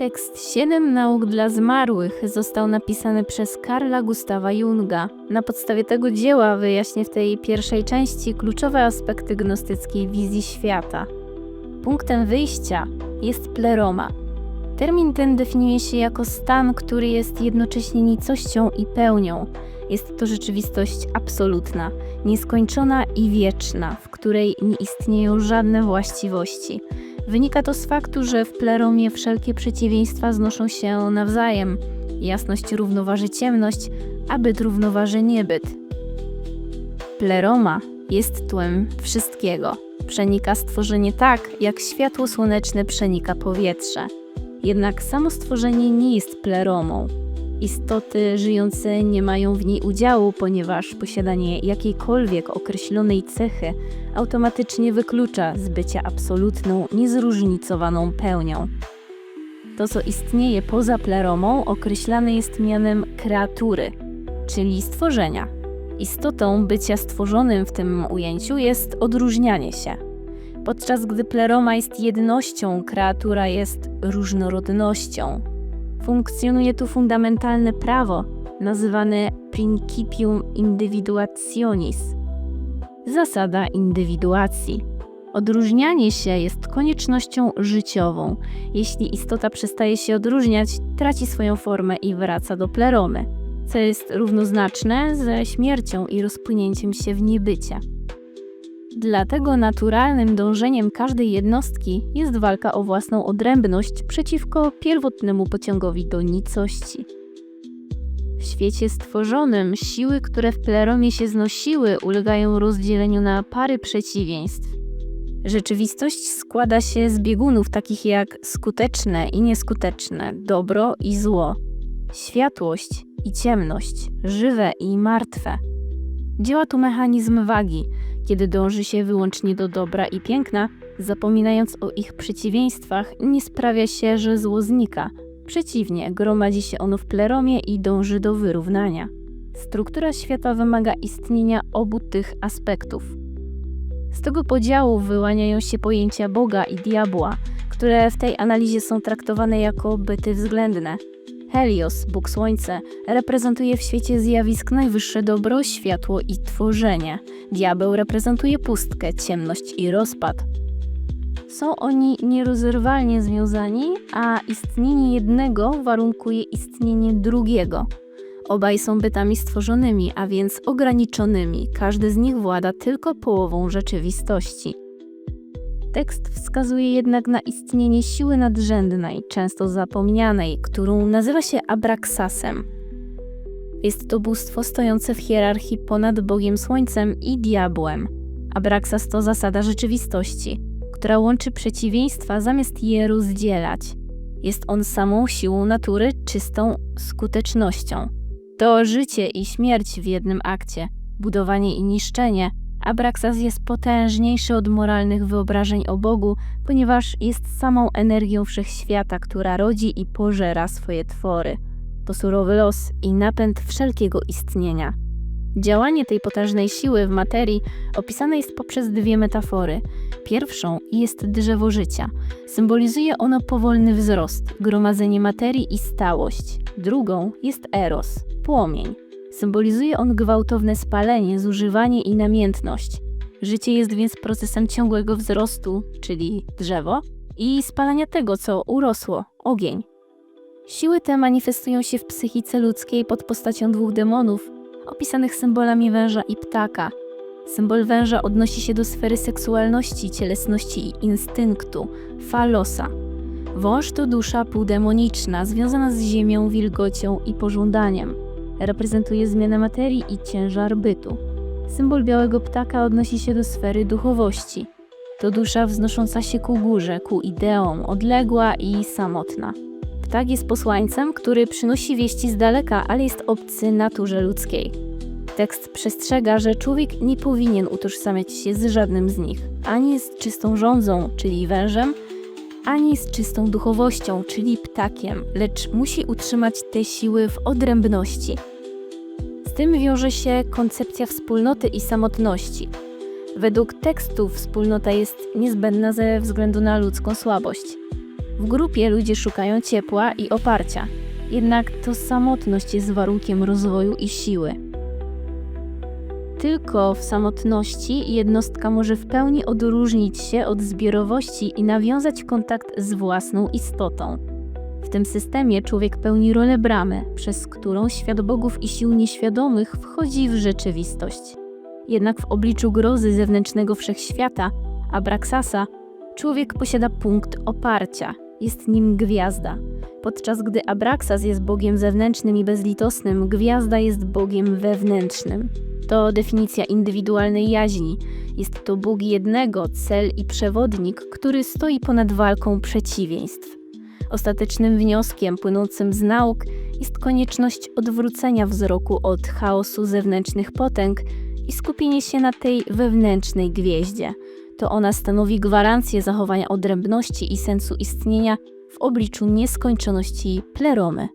Tekst Siedem nauk dla zmarłych został napisany przez Karla Gustawa Junga. Na podstawie tego dzieła wyjaśnię w tej pierwszej części kluczowe aspekty gnostyckiej wizji świata. Punktem wyjścia jest pleroma. Termin ten definiuje się jako stan, który jest jednocześnie nicością i pełnią. Jest to rzeczywistość absolutna, nieskończona i wieczna, w której nie istnieją żadne właściwości. Wynika to z faktu, że w pleromie wszelkie przeciwieństwa znoszą się nawzajem. Jasność równoważy ciemność, a byt równoważy niebyt. Pleroma jest tłem wszystkiego. Przenika stworzenie tak, jak światło słoneczne przenika powietrze. Jednak samo stworzenie nie jest pleromą. Istoty żyjące nie mają w niej udziału, ponieważ posiadanie jakiejkolwiek określonej cechy automatycznie wyklucza z bycia absolutną, niezróżnicowaną pełnią. To, co istnieje poza pleromą, określane jest mianem kreatury, czyli stworzenia. Istotą bycia stworzonym w tym ujęciu jest odróżnianie się. Podczas gdy pleroma jest jednością, kreatura jest różnorodnością. Funkcjonuje tu fundamentalne prawo, nazywane principium individuationis zasada indywiduacji. Odróżnianie się jest koniecznością życiową. Jeśli istota przestaje się odróżniać, traci swoją formę i wraca do pleromy, co jest równoznaczne ze śmiercią i rozpłynięciem się w niebycie. Dlatego naturalnym dążeniem każdej jednostki jest walka o własną odrębność przeciwko pierwotnemu pociągowi do nicości. W świecie stworzonym siły, które w pleromie się znosiły, ulegają rozdzieleniu na pary przeciwieństw. Rzeczywistość składa się z biegunów takich jak skuteczne i nieskuteczne, dobro i zło, światłość i ciemność, żywe i martwe. Działa tu mechanizm wagi, kiedy dąży się wyłącznie do dobra i piękna, zapominając o ich przeciwieństwach, nie sprawia się, że zło znika – Przeciwnie, gromadzi się ono w pleromie i dąży do wyrównania. Struktura świata wymaga istnienia obu tych aspektów. Z tego podziału wyłaniają się pojęcia Boga i diabła, które w tej analizie są traktowane jako byty względne. Helios, Bóg Słońce, reprezentuje w świecie zjawisk najwyższe dobro, światło i tworzenie. Diabeł reprezentuje pustkę, ciemność i rozpad. Są oni nierozerwalnie związani, a istnienie jednego warunkuje istnienie drugiego. Obaj są bytami stworzonymi, a więc ograniczonymi. Każdy z nich włada tylko połową rzeczywistości. Tekst wskazuje jednak na istnienie siły nadrzędnej, często zapomnianej, którą nazywa się Abraxasem. Jest to bóstwo stojące w hierarchii ponad Bogiem Słońcem i diabłem. Abraxas to zasada rzeczywistości która łączy przeciwieństwa zamiast je rozdzielać. Jest on samą siłą natury, czystą skutecznością. To życie i śmierć w jednym akcie, budowanie i niszczenie. Abraxas jest potężniejszy od moralnych wyobrażeń o Bogu, ponieważ jest samą energią wszechświata, która rodzi i pożera swoje twory. To surowy los i napęd wszelkiego istnienia. Działanie tej potężnej siły w materii opisane jest poprzez dwie metafory. Pierwszą jest drzewo życia. Symbolizuje ono powolny wzrost, gromadzenie materii i stałość. Drugą jest eros, płomień. Symbolizuje on gwałtowne spalenie, zużywanie i namiętność. Życie jest więc procesem ciągłego wzrostu, czyli drzewo, i spalania tego, co urosło, ogień. Siły te manifestują się w psychice ludzkiej pod postacią dwóch demonów, opisanych symbolami węża i ptaka. Symbol węża odnosi się do sfery seksualności, cielesności i instynktu, falosa. Wąż to dusza półdemoniczna, związana z ziemią, wilgocią i pożądaniem. Reprezentuje zmianę materii i ciężar bytu. Symbol białego ptaka odnosi się do sfery duchowości. To dusza wznosząca się ku górze, ku ideom, odległa i samotna. Ptak jest posłańcem, który przynosi wieści z daleka, ale jest obcy naturze ludzkiej. Tekst przestrzega, że człowiek nie powinien utożsamiać się z żadnym z nich, ani z czystą rządzą, czyli wężem, ani z czystą duchowością, czyli ptakiem, lecz musi utrzymać te siły w odrębności. Tym wiąże się koncepcja wspólnoty i samotności. Według tekstu wspólnota jest niezbędna ze względu na ludzką słabość. W grupie ludzie szukają ciepła i oparcia, jednak to samotność jest warunkiem rozwoju i siły. Tylko w samotności jednostka może w pełni odróżnić się od zbiorowości i nawiązać kontakt z własną istotą. Tym systemie człowiek pełni rolę bramy, przez którą świat bogów i sił nieświadomych wchodzi w rzeczywistość. Jednak w obliczu grozy zewnętrznego wszechświata, Abraxasa, człowiek posiada punkt oparcia, jest nim gwiazda. Podczas gdy Abraxas jest bogiem zewnętrznym i bezlitosnym, gwiazda jest bogiem wewnętrznym. To definicja indywidualnej jaźni. Jest to Bóg jednego, cel i przewodnik, który stoi ponad walką przeciwieństw. Ostatecznym wnioskiem płynącym z nauk jest konieczność odwrócenia wzroku od chaosu zewnętrznych potęg i skupienie się na tej wewnętrznej gwieździe. To ona stanowi gwarancję zachowania odrębności i sensu istnienia w obliczu nieskończoności pleromy.